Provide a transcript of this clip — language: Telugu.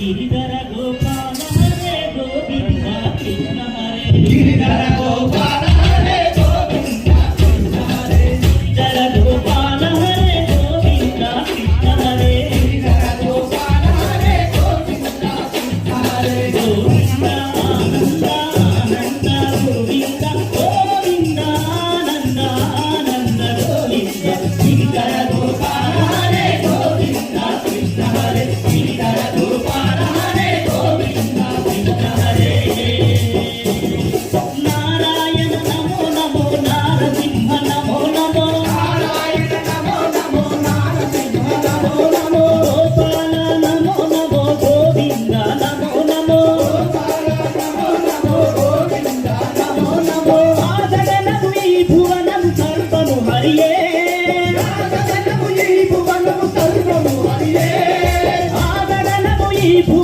గిరిధర గోపాల హరే గోవింద కృష్ణ హరే గిరిధర గోపాల